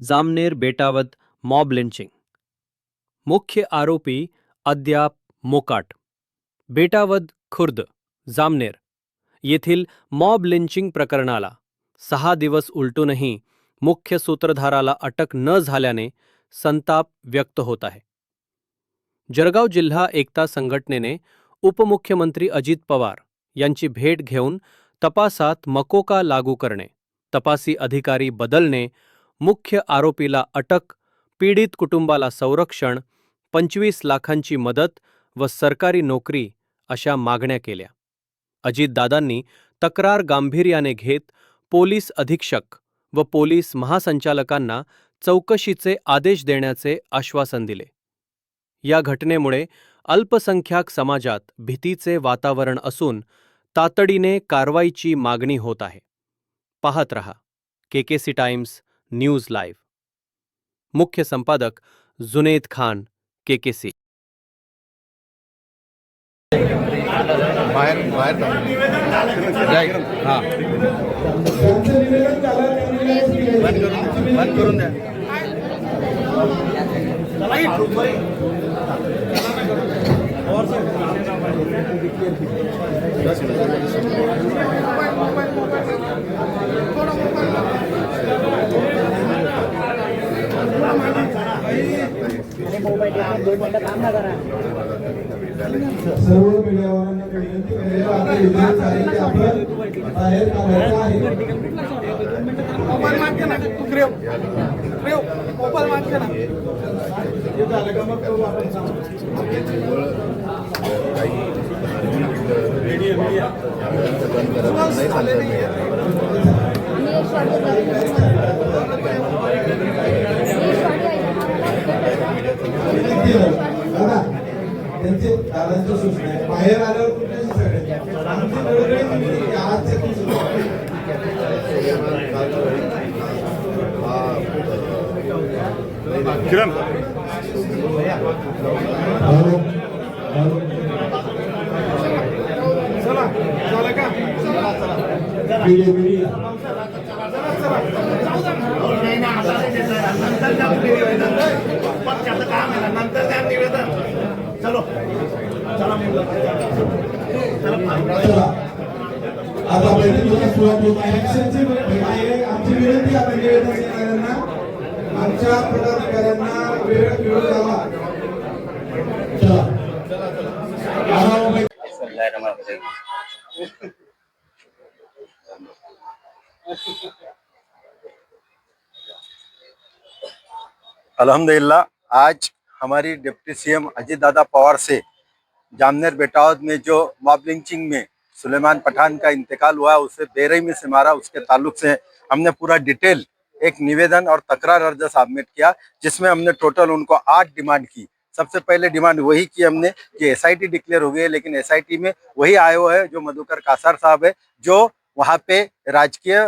Jamner Betawad mob lynching. मुख्य आरोपी अद्याप मोकाट। बेटावद खुर्द, जामनेर। येथील मॉब लिंचिंग प्रकरणाला सहा दिवस उलटूनही मुख्य सूत्रधाराला अटक न झाल्याने संताप व्यक्त होत आहे. जळगाव जिल्हा एकता संघटनेने उपमुख्यमंत्री अजित पवार यांची भेट घेऊन तपासात मकोका लागू करणे, तपासी अधिकारी बदलणे मुख्य आरोपीला अटक पीडित कुटुंबाला संरक्षण पंचवीस लाखांची मदत व सरकारी नोकरी अशा मागण्या केल्या. अजितदादांनी तक्रार गांभीर्याने घेत पोलीस अधीक्षक व पोलीस महासंचालकांना चौकशीचे आदेश देण्याचे आश्वासन दिले. या घटनेमुळे अल्पसंख्याक समाजात भीतीचे वातावरण असून तातडीने कारवाईची मागणी होत आहे. पाहत रहा के के सी टाइम्स न्यूज़ लाइव। मुख्य संपादक जुनेद खान बाहेर बाहेर. बंद करून बंद करून द्या सर्व मीडियावाल्यांना विनंती करेल आता इथे चालेल की आपण बाहेर काढायचं आहे. मोबाईल मागते ना तू ग्रेव. ग्रेव मोबाईल मागते ना. हे झालं का मग करू आपण? झाले नाही विनंती आहे. दादा त्यांचे दादांची सूचना आहे बाहेर आल्यावर कुठल्याही सगळे आमची वेगळी विनंती आहे की आजच्या दिवशी किरण. हॅलो हॅलो चला. झालं का मीडिया मीडिया नंतर द्या निवेदन पक्षाचं काम आहे ना नंतर द्या निवेदन चलो चला चला आता बैठकीला सुरुवात होत आहे. आमची विनंती आहे निवेदन देणाऱ्यांना आमच्या पदाधिकाऱ्यांना वेळ वेळ द्यावा. अल्हम्दुलिल्लाह, आज हमारी डिप्टी सीएम अजीत दादा पवार से जामनेर बेटावद में जो मॉब लिंचिंग में सुलेमान पठान का इंतकाल हुआ, उसे बेरहमी से मारा, उसके ताल्लुक से हमने पूरा डिटेल, एक निवेदन और तकरार अर्जा सबमिट किया, जिसमें हमने टोटल उनको आठ डिमांड की। सबसे पहले डिमांड वही की हमने कि एसआईटी डिक्लेयर हो गई है, लेकिन एसआईटी में वही आयो है जो मधुकर कासार साहब है, जो वहाँ पे राजकीय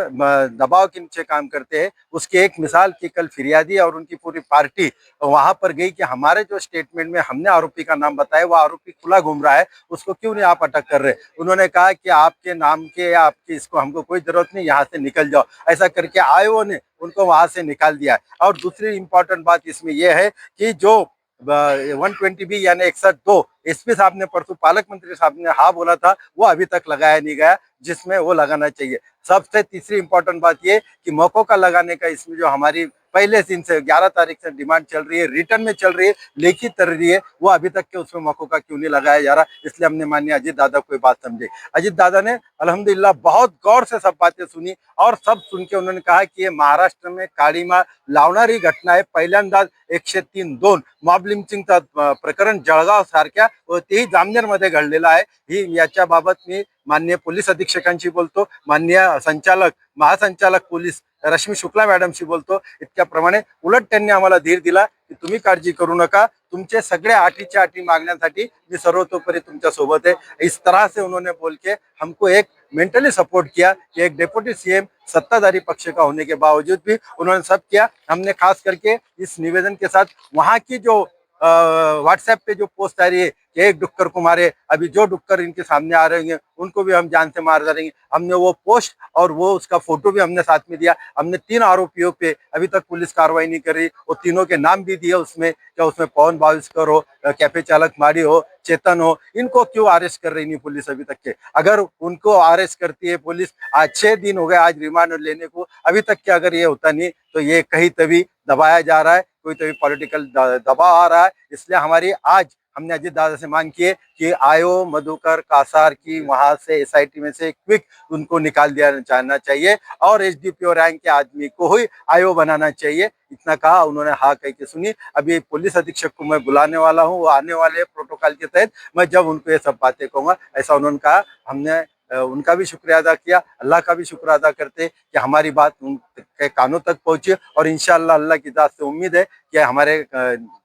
दबाव के नीचे काम करते हैं। उसकी एक मिसाल की कल फिरियादी और उनकी पूरी पार्टी वहाँ पर गई कि हमारे जो स्टेटमेंट में हमने आरोपी का नाम बताया, वो आरोपी खुला घूम रहा है, उसको क्यों नहीं आप अटक कर रहे उन्होंने कहा कि आपके नाम के या आपकी इसको हमको कोई ज़रूरत नहीं, यहाँ से निकल जाओ। ऐसा करके आयो ने उनको वहाँ से निकाल दिया और दूसरी इंपॉर्टेंट बात इसमें यह है कि जो वन ट्वेंटी बी यानी इकसठ दो एस पी साहब ने, परसों पालक मंत्री साहब ने हा बोला था, वो अभी तक लगाया नहीं गया, जिसमें वो लगाना चाहिए। सबसे तीसरी इंपॉर्टेंट बात ये कि मौकों का लगाने का इसमें जो हमारी पहले दिन से 11 तारीख से डिमांड चल रही है रिटर्न में चल रही है लिखित कर रही है वो अभी तक के उसमें मौकों का क्यों नहीं लगाया जा रहा इसलिए हमने माननीय अजित दादा को बात समझी अजित दादा ने अल्हम्दुलिल्लाह बहुत गौर से सब बातें सुनी और सब सुन के उन्होंने कहा कि ये महाराष्ट्र में काली काळीमा लावणारी घटना आहे पहिल्यांदाच एकशे तीन दोन मॉब लिंचिंगचं अं, प्रकरण जळगाव सारख्या व तेही जामनेरमध्ये घडलेलं आहे. ही याच्या बाबत मी माननीय पोलीस अधीक्षकांशी बोलतो माननीय संचालक महासंचालक पोलीस रश्मी शुक्ला मॅडमशी बोलतो इतक्याप्रमाणे उलट त्यांनी आम्हाला धीर दिला तुम्ही काळजी करू नका. तुमचे सगळे आठीच्या आठी मागण्यासाठी मी सर्वतोपरी तुमच्या सोबत है इस तरह से उन्होंने बोल के हमको एक मेंटली सपोर्ट किया. कि एक डेप्यूटी सीएम सत्ताधारी पक्ष का होने के बावजूद भी उन्होंने सब किया. हमने खास करके इस निवेदन के साथ वहाँ की जो व्हाट्सएप पे जो पोस्ट आ रही है कि एक डुक्कर को मारे, अभी जो डुक्कर इनके सामने आ रहे हैं उनको भी हम जान से मार डालेंगे। हमने वो पोस्ट और वो उसका फ़ोटो भी हमने साथ में दिया। हमने तीन आरोपियों पे अभी तक पुलिस कार्रवाई नहीं कर। वो तीनों के नाम भी दिए उसमें, क्या उसमें पवन भाविस्कर हो कैफ़े चालक माड़ी हो, चेतन हो, इनको क्यों अरेस्ट कर रही नहीं पुलिस अभी तक के? अगर उनको अरेस्ट करती है पुलिस, आज छह दिन हो गए आज रिमांड लेने को, अभी तक के अगर ये होता नहीं तो ये कहीं तभी दबाया जा रहा है। कोई तभी पॉलिटिकल दबाव आ रहा है, इसलिए हमारी आज हमने अजीत दादा से मांग की है कि आयो मधुकर कासार की वहाँ से एसआईटी में से क्विक उनको निकाल दिया जाना चाहिए और एसडीपीओ रैंक के आदमी को ही आयो बनाना चाहिए। इतना कहा, उन्होंने हाँ कह के सुनी। अभी पुलिस अधीक्षक को मैं बुलाने वाला हूँ, वो आने वाले प्रोटोकॉल के तहत। मैं जब उनको ये सब बातें कहूँगा, ऐसा उन्होंने कहा। हमने उनका भी शुक्रिया अदा किया अल्लाह का भी शुक्र अदा करते कि हमारी बात उनके कानों तक पहुंची और इंशाल्लाह अल्लाह की दात से उम्मीद है कि हमारे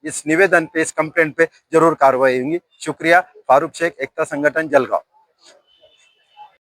इस निवेदन पे इस कंप्लेंट पे जरूर कार्रवाई होंगी। शुक्रिया फारूक शेख एकता संगठन जलगांव।